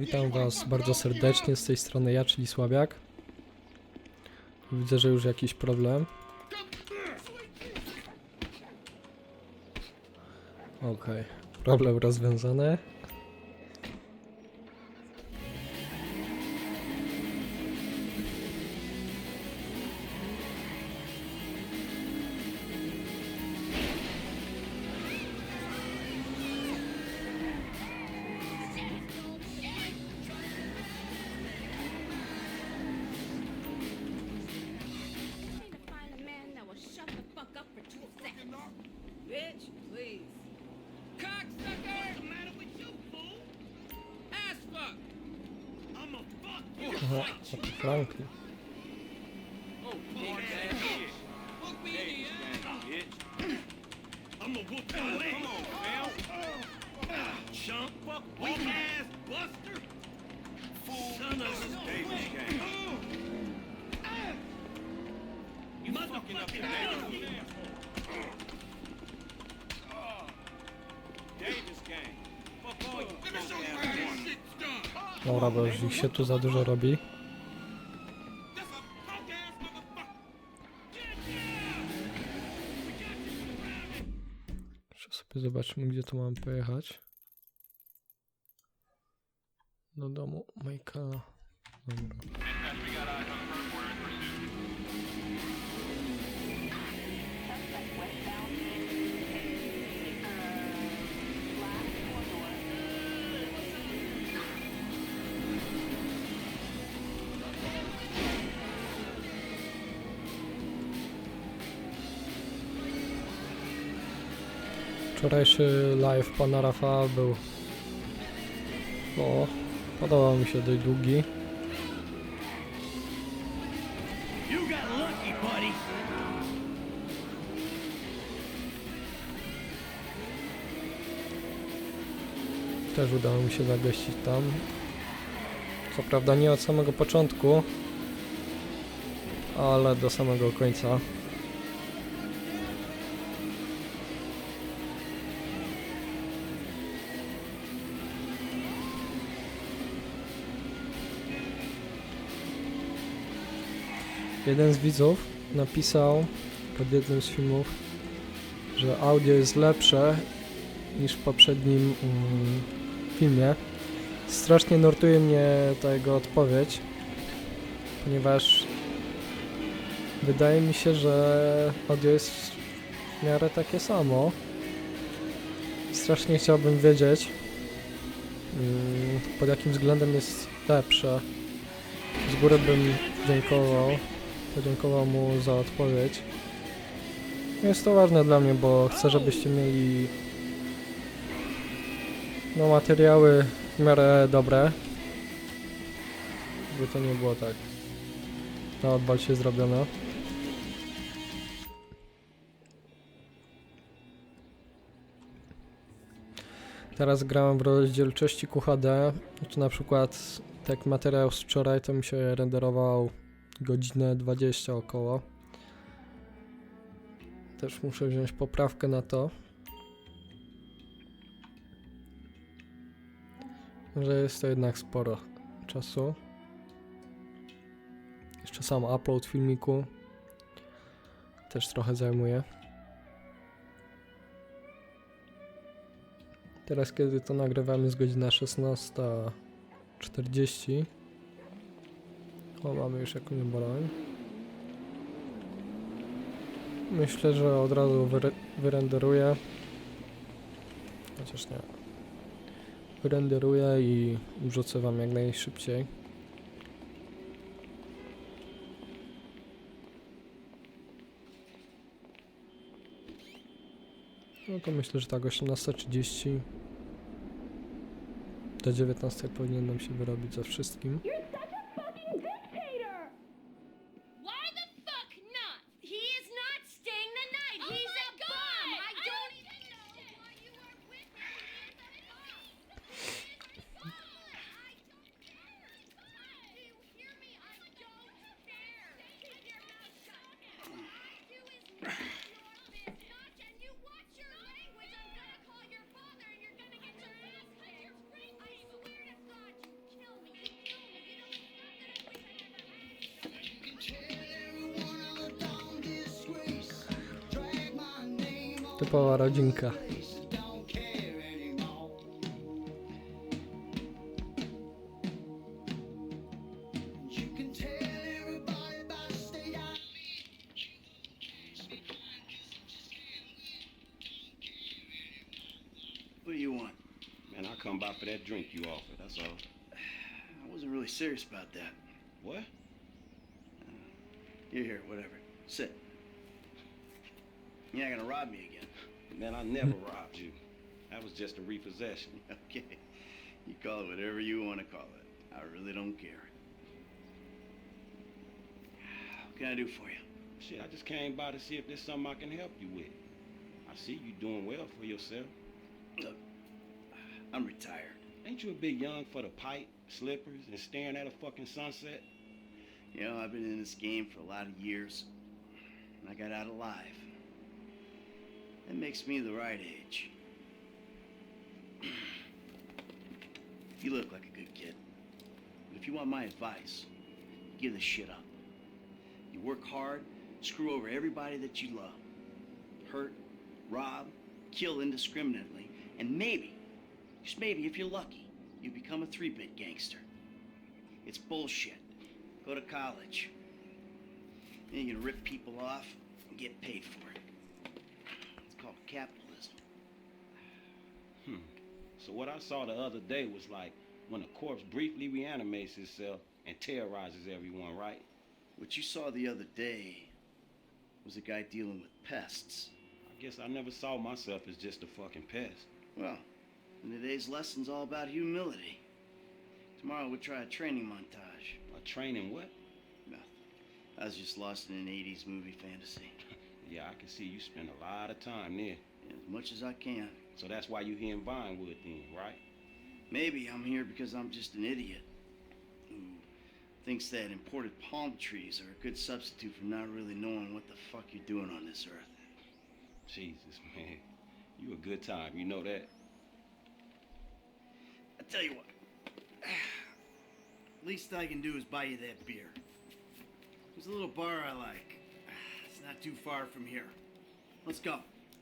Witam was bardzo serdecznie z tej strony ja, czyli Słabiak. Widzę, że już jakiś problem. Okej, problem rozwiązany. Fuck you! Bo już ich się tu za dużo robi. Jeszcze sobie zobaczmy, gdzie tu mam pojechać. Do domu Michaela. Dobra. Wczorajszy live pana Rafała był. O, podobał mi się dość długi. Też udało mi się zagościć tam. Co prawda nie od samego początku, ale do samego końca. Jeden z widzów napisał pod jednym z filmów, że audio jest lepsze niż w poprzednim mm, filmie. Strasznie nurtuje mnie ta jego odpowiedź, ponieważ wydaje mi się, że audio jest w miarę takie samo. Strasznie chciałbym wiedzieć, mm, pod jakim względem jest lepsze. Z góry bym dziękował, podziękował mu za odpowiedź. Jest to ważne dla mnie, bo chcę, żebyście mieli no materiały w miarę dobre. Żeby to nie było tak na odwal się zrobione. Teraz grałem w rozdzielczości QHD. To na przykład taki materiał z wczoraj to mi się renderował godzinę 20 około. Też muszę wziąć poprawkę na to. że jest to jednak sporo czasu. Jeszcze sam upload filmiku też trochę zajmuje. Teraz kiedy to nagrywamy jest godzina 16.40 O, mamy już jakąś broń. Myślę, że od razu wyre wyrenderuję. Chociaż nie renderuję i wrzucę wam jak najszybciej. No to myślę, że tak 18.30 do 19 powinien nam się wyrobić ze wszystkim. Typowa rodzinka. What do you want? Man, I come by for that drink you offered, that's all. I wasn't really serious about that. What? You're here, whatever. Sit. You're not gonna rob me again. Man, I never robbed you. That was just a repossession. Okay. You call it whatever you want to call it. I really don't care. What can I do for you? Shit, I just came by to see if there's something I can help you with. I see you doing well for yourself. Look, I'm retired. Ain't you a bit young for the pipe, slippers, and staring at a fucking sunset? You know, I've been in this game for a lot of years, and I got out alive. That makes me the right age. you look like a good kid. But if you want my advice, give this shit up. You work hard, screw over everybody that you love, hurt, rob, kill indiscriminately, and maybe, just maybe if you're lucky, you become a three bit gangster. It's bullshit. Go to college. Then you can rip people off and get paid for it. Capitalism. Hmm. So what I saw the other day was like when a corpse briefly reanimates itself and terrorizes everyone, right? What you saw the other day was a guy dealing with pests. I guess I never saw myself as just a fucking pest. Well, and today's lesson's all about humility. Tomorrow we'll try a training montage. A training what? Nothing. I was just lost in an 80s movie fantasy. Yeah, I can see you spend a lot of time there. As much as I can. So that's why you're here in Vinewood then, right? Maybe I'm here because I'm just an idiot who thinks that imported palm trees are a good substitute for not really knowing what the fuck you're doing on this earth. Jesus, man. You a good time, you know that? I tell you what. Least I can do is buy you that beer. There's a little bar I like. It's not too far from here. Let's go.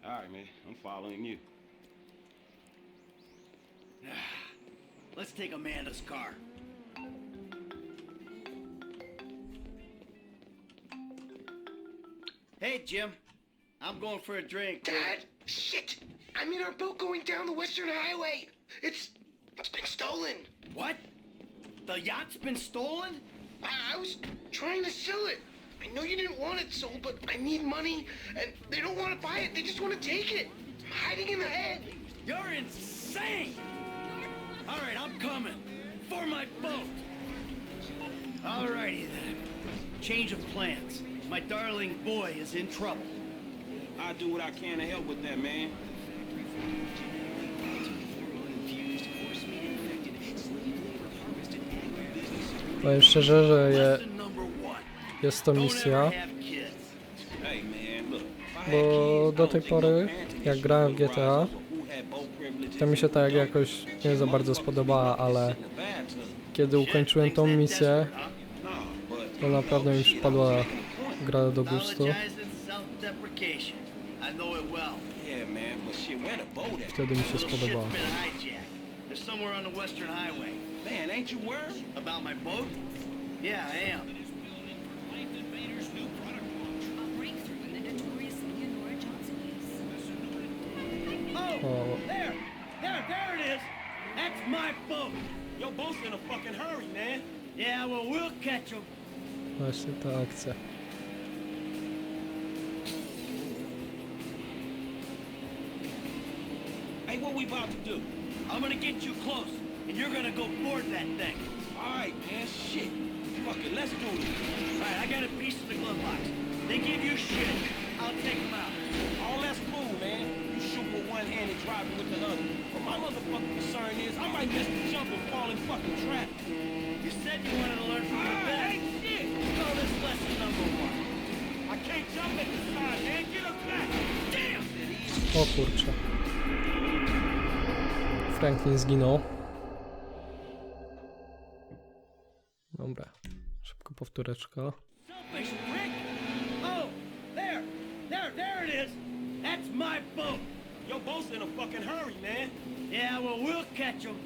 All right, man. I'm following you. Let's take Amanda's car. Hey, Jim. I'm going for a drink. Dad, shit! I'm in our boat going down the Western Highway. It's it's been stolen. What? The yacht's been stolen? I, I was trying to sell it. I know you didn't want it sold, but I need money, and they don't want to buy it. They just want to take it. I'm hiding in the head. You're insane! All right, I'm coming. For my boat. Alrighty then. Change of plans. My darling boy is in trouble. I'll do what I can to help with that, man. Powiem szczerze, że je, Lesson number one. jest to misja. Bo do tej pory, jak grałem w GTA, to mi się tak jakoś nie za bardzo spodobała, ale kiedy ukończyłem tą misję, to naprawdę mi przypadła gra do gustu. Wtedy mi się spodobała. Man, ain't you worried about my boat? Yeah, I am. Oh. oh, there, there, there it is. That's my boat. Your boat's in a fucking hurry, man. Yeah, well, we'll catch them. właśnie ta akcja. Hey, what we about to do? I'm gonna get you close, and you're gonna go board that thing. All right, man, shit. Fuck it, let's do it. All right, I got a piece of the glove box. They give you shit, I'll take them out. All that's cool, man. You shoot with one hand and driving with the other. But my motherfucking concern is I might miss the jump and fall in fucking trap. You said you wanted to learn from the Ah, best. hey, shit. So this lesson number one. I can't jump at this time, man. Get us back. Damn. O kurczę. Franklin zginął. Dobra. Szybko powtóreczka. Fucking hurry, man. Yeah, well, we'll catch him.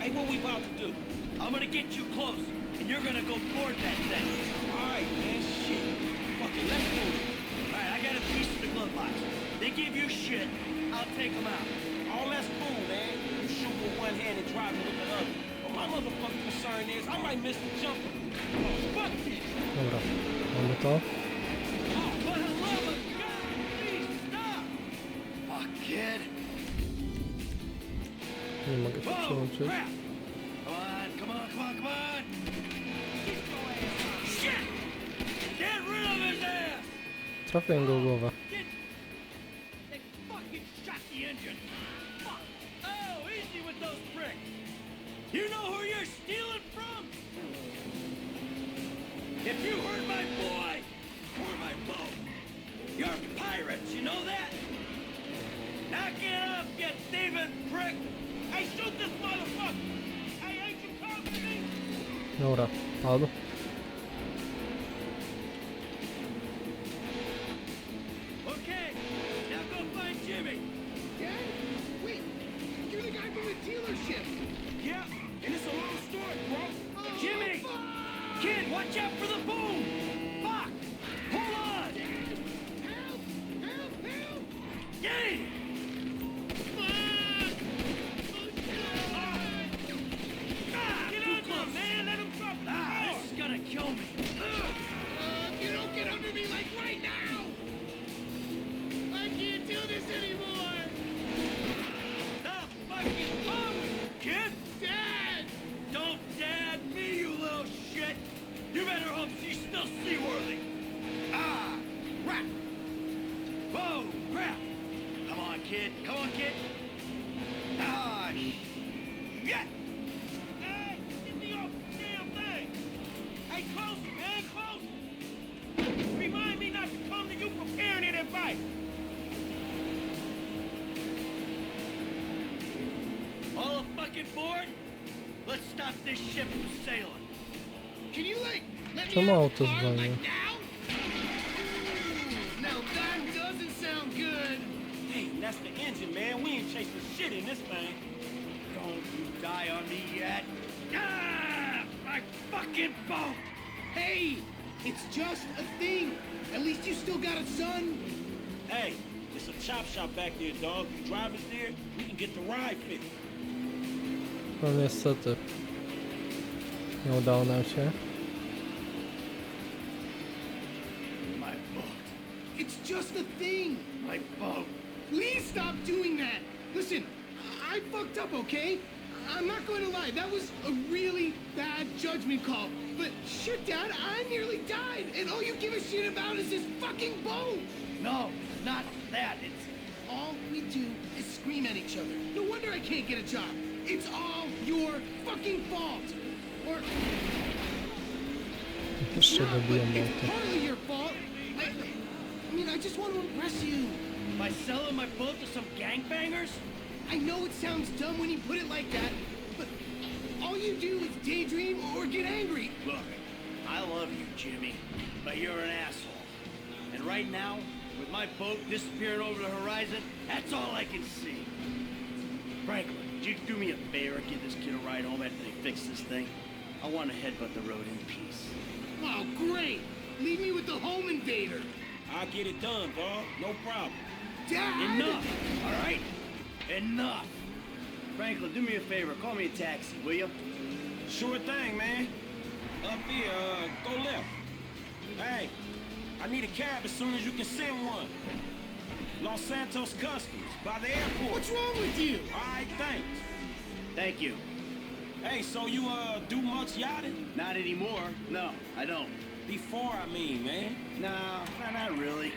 Hey, what we about to do? I'm gonna get you close, and you're gonna go board that thing. Alright, man, shit. Fuck it, let's move. All right, I got a piece of the glove box. They give you shit, I'll take them out. All that's cool, man. You shoot with one hand and driving with the other. But my motherfucking concern is I might miss the jumper. Dobra, mamy to. Oh, for the love of God, please stop! Fuck, kid. Nie mogę się przełączyć. crap! Come on, come on, come on, come on! Shit! Get rid of his ass! Trafiłem go w głowę. Get... They fucking shot the! Fuck! Oh, easy with those pricks! You know who you're stealing from? If you hurt my boy, or my boat, you're pirates, you know that? Knock it off, you thieving prick! Hey, shoot this motherfucker! Hey, ain't you coming to me? Dobra, padł. Okay, Ah! My fucking boat! Hey! It's just a thing! At least you still got a son! Hey, it's a chop shop back there, dog. You drive us there, we can get the ride fixed. No niestety. Nie udało nam się. It's just thing! My boat. Please stop doing that! Listen, I I fucked up, okay? I'm not going to lie, that was a really bad judgment call. But shit, Dad, I nearly died, and all you give a shit about is this fucking boat! No, not that. It's All we do is scream at each other. No wonder I can't get a job. It's all your fucking fault. Or Jeszcze not, but dobiłem it's partly your fault. I, I mean, I just want to impress you. by selling my boat to some gangbangers? I know it sounds dumb when you put it like that, but all you do is daydream or get angry. Look, I love you, Jimmy, but you're an asshole. And right now, with my boat disappearing over the horizon, that's all I can see. Franklin, would you do me a favor and give this kid a ride home after they fix this thing? I want to headbutt the road in peace. Oh, great. Leave me with the home invader. I'll get it done, dog. No problem. Dad! Enough, all right? Enough. Franklin, do me a favor. Call me a taxi, will you? Sure thing, man. Up here, uh, go left. Hey, I need a cab as soon as you can send one. Los Santos Customs, by the airport. What's wrong with you? All right, thanks. Thank you. Hey, so you, uh, do much yachting? Not anymore. No, I don't. Before, I mean, man. No, no, not really.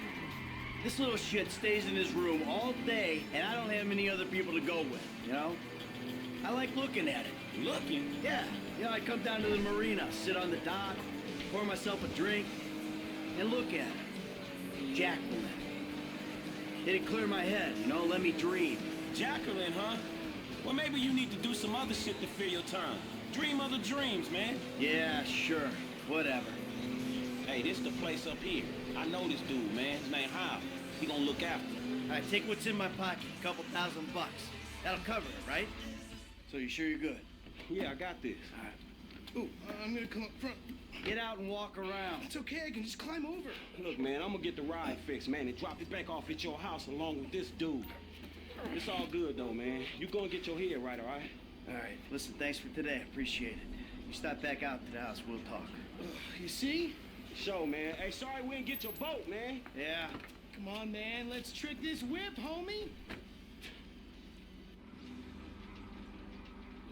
This little shit stays in his room all day, and I don't have many other people to go with, you know? I like looking at it. Looking. Yeah, you know, I come down to the marina, sit on the dock, pour myself a drink, and look at it. Jacqueline. It'd clear my head, you know, let me dream. Jacqueline, huh? Well, maybe you need to do some other shit to fill your time. Dream other dreams, man. Yeah, sure. Whatever. Hey, this the place up here. I know this dude, man. His name Hal. He gonna look after you. All right, take what's in my pocket. A couple thousand bucks. That'll cover it, right? So you sure you're good? Yeah, I got this. All right. Ooh, uh, I'm gonna come up front. Get out and walk around. It's okay, I can just climb over. Look, man, I'm gonna get the ride fixed, man, and drop it back off at your house along with this dude. It's all good though, man. You gonna get your head right, all right? All right, listen, thanks for today. I appreciate it. You stop back out to the house, we'll talk. Ugh, you see? Show, man. Hey, sorry we didn't get your boat, man. Yeah, Come on, man, let's trick this whip, homie.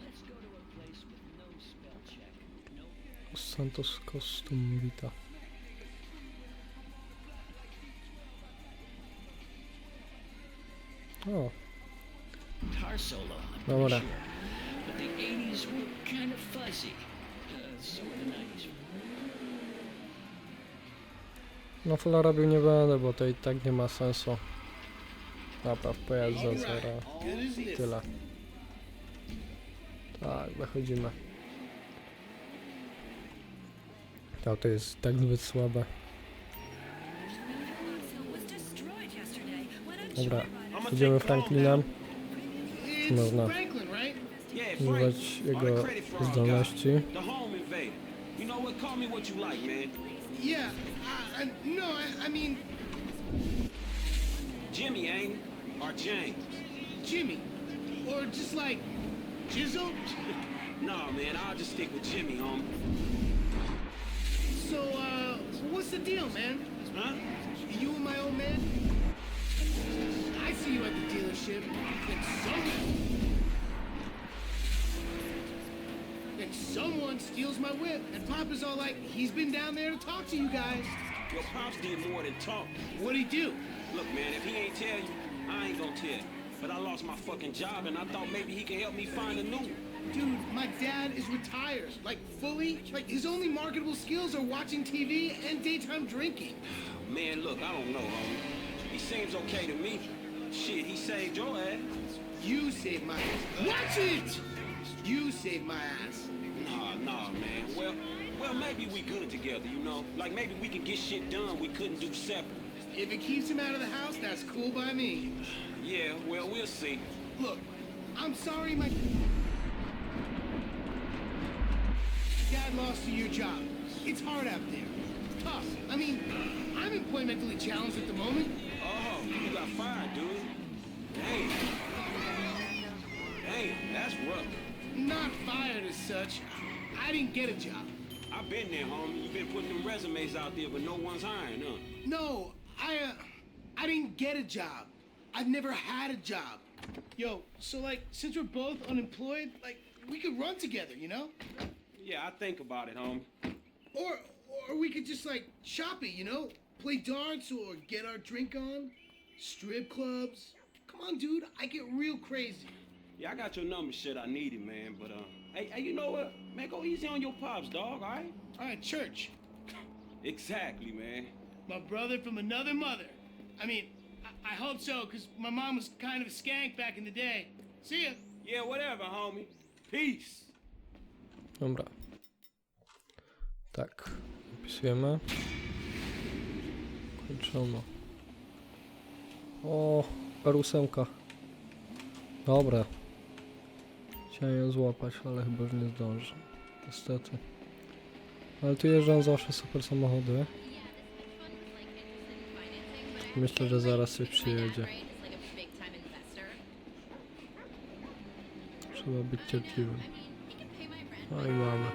Let's go to a place with no spell check. No Santos Costum Vita. O, guitar solo. I'm Dobra. sure. But the 80s were kind of fuzzy. Uh, so were the 90s. No fulla robił nie będę, bo to i tak nie ma sensu. Napraw pojazd za zero. Tyle. Tak, wychodzimy. To, to jest tak zbyt słabe. Dobra, idziemy Franklinem. Można. Franklin, right? Yeah, Używać jego zdolności. The home invader. You know what? Call me what you like, man. Yeah, I, no, I, I mean, Jimmy, ain't? Or James? Jimmy. Or just like, Jizzle. Nah, man, I'll just stick with Jimmy, homie. So, uh, what's the deal, man? Huh? You and my old man? I see you at the dealership. And someone... Then someone steals my whip, and Papa's all like, he's been down there to talk to you guys. Your pops did more than talk. What'd he do? Look, man, if he ain't tell you, I ain't gonna tell you. But I lost my fucking job, and I thought maybe he can help me find a new one. Dude, my dad is retired. Like, fully. Like, his only marketable skills are watching TV and daytime drinking. Man, look, I don't know, homie. He seems okay to me. Shit, he saved your ass. You saved my ass. Watch it! You saved my ass. Nah, nah, man. Well, well, maybe we good together, you know? Like, maybe we can get shit done we couldn't do separate. If it keeps him out of the house, that's cool by me. Yeah, well, we'll see. Look, I'm sorry my dad lost you your job. It's hard out there. Tough. I mean, I'm employmentally challenged at the moment. Oh, you got fired, dude. Damn. Damn, that's rough. Not fired as such. I didn't get a job. I've been there, homie. You've been putting them resumes out there, but no one's hiring, huh? No, I uh, I didn't get a job. I've never had a job. Yo, so like, since we're both unemployed, like, we could run together, you know? Yeah, I think about it, homie. Or, or we could just like shop it, you know? Play darts or get our drink on. Strip clubs. Come on, dude. I get real crazy. Yeah, I got your number, shit. I need it, man. But uh, hey, hey, you know what? Man, go easy on your pops, dog. All right? All right, church. Exactly, man. My brother from another mother. I mean, I, I hope so, because my mom was kind of a skank back in the day. See ya. Yeah, whatever, homie. Peace. Dobra. Tak, wpisujemy. Kończono. O, R8. Dobra. Chciałem ją złapać, ale chyba już nie zdążę. Niestety. Ale tu jeżdżą zawsze super samochody. Myślę, że zaraz coś przyjedzie. Trzeba być cierpliwym. No i mamy.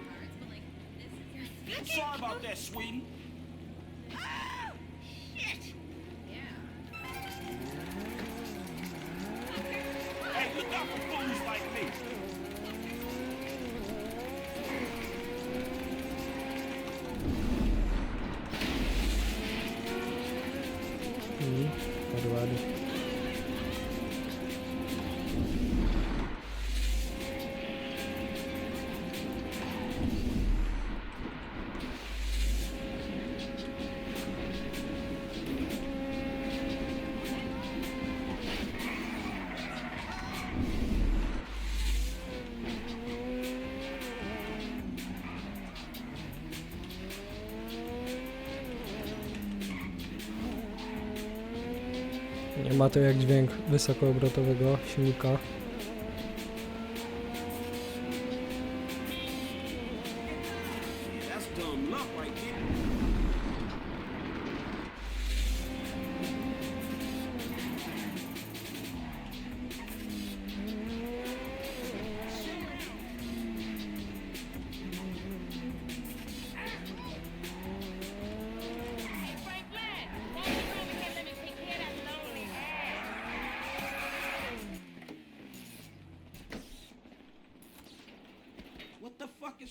Ma to jak dźwięk wysokoobrotowego silnika.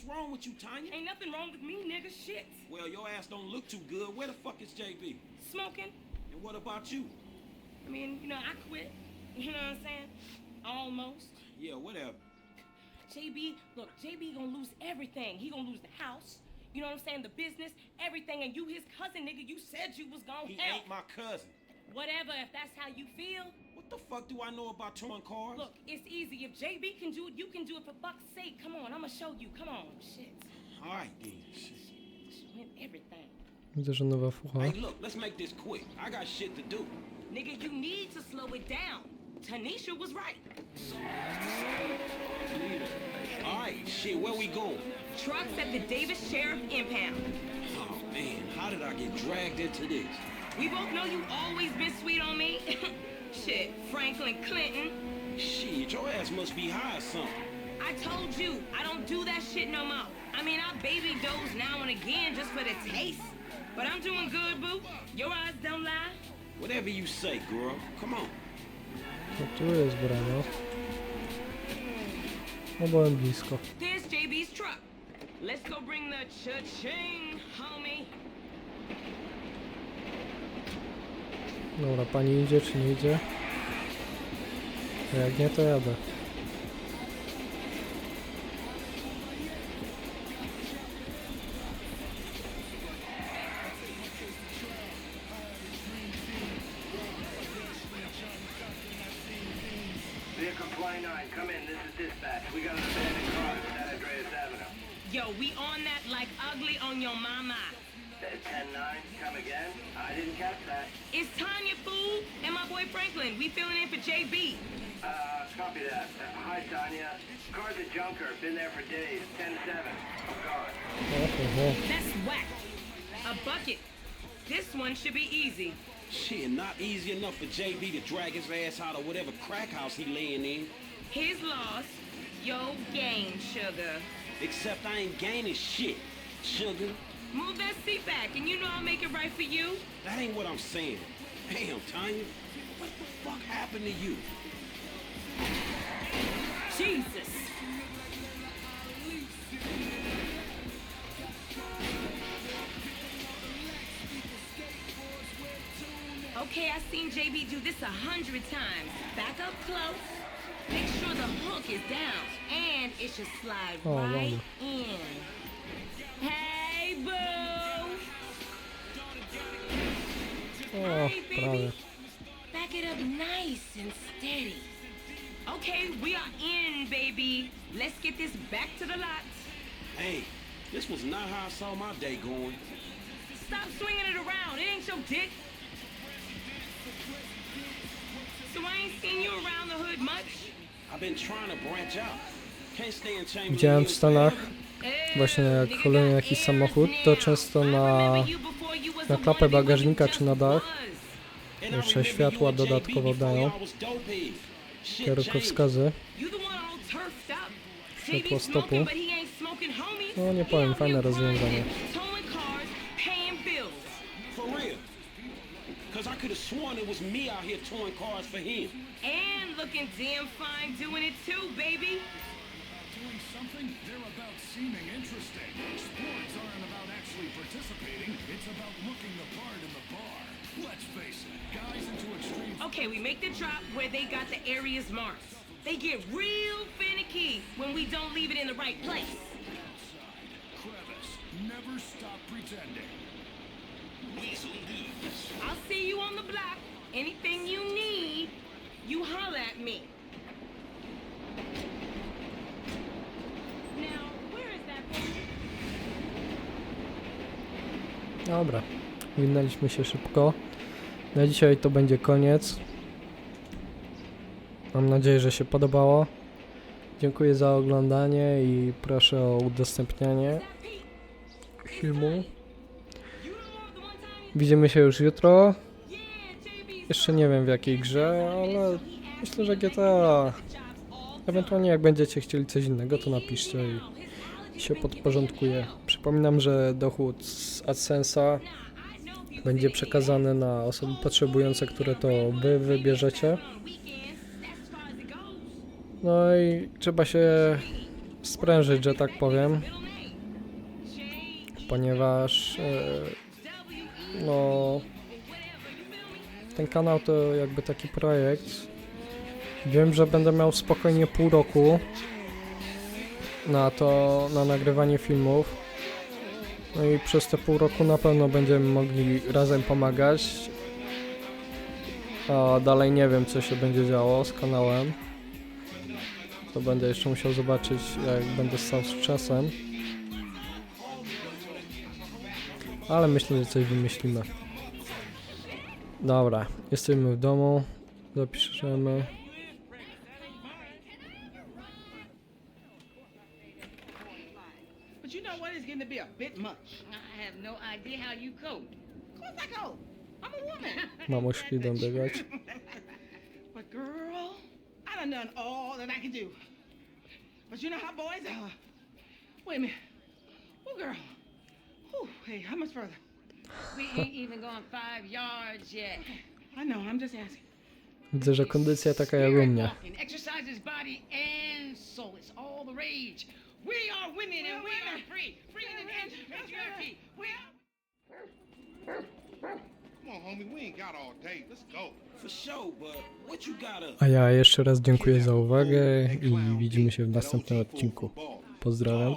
Wrong with you, Tanya? Ain't nothing wrong with me, nigga. Shit. Well, your ass don't look too good. Where the fuck is JB? Smoking. And what about you? I mean, you know, I quit. You know what I'm saying? Almost. Yeah, whatever. JB, look, JB gonna lose everything. He gonna lose the house. You know what I'm saying? The business, everything. And you, his cousin, nigga, you said you was gonna He help. ain't my cousin. Whatever, if that's how you feel. What the fuck do I know about towing cars? Look, it's easy. If JB can do it, you can do it for fuck's sake. Come on, I'ma show you. Come on. Shit. All right, then. Shit. Show him everything. Widzę, że nowa fucha. Hey, look, let's make this quick. I got shit to do. Nigga, you need to slow it down. Tanisha was right. All right, shit, where we going? Trucks at the Davis Sheriff Impound. Oh, man, how did I get dragged into this? We both know you always been sweet on me. Shit, Franklin Clinton. Shit, your ass must be high or something. I told you, I don't do that shit no more. I mean, I baby doze now and again just for the taste. But I'm doing good, boo. Your eyes don't lie. Whatever you say, girl. Come on. No tu jest brama. No byłem blisko. There's JB's truck. Let's go bring the cha-ching, homie. Dobra, pani idzie czy nie idzie? A jak nie, to jadę. Crack house he laying in. His loss, yo gain, sugar. Except I ain't gaining shit, sugar. Move that seat back, and you know I'll make it right for you. That ain't what I'm saying. Damn, Tanya. What the fuck happened to you? Jesus. Okay, I've seen JB do this a hundred times. Back up close. Make sure the hook is down, and it should slide Oh, right in. Hey, boo! Oh, o, Alright, prawie. baby. Back it up nice and steady. Okay, we are in, baby. Let's get this back to the lot. Hey, this was not how I saw my day going. Stop swinging it around. It ain't your dick. Widziałem w Stanach właśnie jak kolejny jakiś samochód, to często na, na klapę bagażnika czy na dach. jeszcze światła dodatkowo dają. kierunkowskazy. światło stopu. no nie powiem, fajne rozwiązanie. Could have sworn it was me out here towing cars for him. And looking damn fine doing it too, baby. doing something, they're about seeming interesting. Sports aren't about actually participating, it's about looking the part in the bar. Let's face it, guys into extreme Okay, we make the drop where they got the areas marked. They get real finicky when we don't leave it in the right place. crevice. Never stop pretending. I'll see you on the block. Anything you need, you holler at me. Now, where is that boy? Dobra, winęliśmy się szybko. Na dzisiaj to będzie koniec. Mam nadzieję, że się podobało. Dziękuję za oglądanie i proszę o udostępnianie filmu. Widzimy się już jutro. Jeszcze nie wiem w jakiej grze, ale myślę, że GTA. Ewentualnie jak będziecie chcieli coś innego, to napiszcie i, się podporządkuję. Przypominam, że dochód z AdSense'a będzie przekazany na osoby potrzebujące, które to wy wybierzecie. No i trzeba się sprężyć, że tak powiem, ponieważ e, no ten kanał to jakby taki projekt. Wiem, że będę miał spokojnie pół roku na to, na nagrywanie filmów. No i przez te pół roku na pewno będziemy mogli razem pomagać. A dalej nie wiem, co się będzie działo z kanałem. To będę jeszcze musiał zobaczyć, jak będę stał z czasem. Ale myślę, że coś wymyślimy. Dobra, jesteśmy w domu. Zapiszemy. But you know what? It's getting to be a bit much. I have no idea how you cope. Of course I go. I'm a woman. Mamuśki idą biegać. But girl, I done done all that I can do. But you know how boys are. Wait a minute. Oh, girl. Whew, hey, how much further? We ain't even gone five yards yet. I know, I'm just asking. Widzę, że kondycja taka jak u mnie. Walking, exercise his body and soul. It's all the rage. We are women and we are free. Free and anti-patriarchy. We are. Come on, homie, we ain't got all day. Let's go. For sure, but what you got up? A ja jeszcze raz dziękuję za uwagę i widzimy się w następnym odcinku. Pozdrawiam.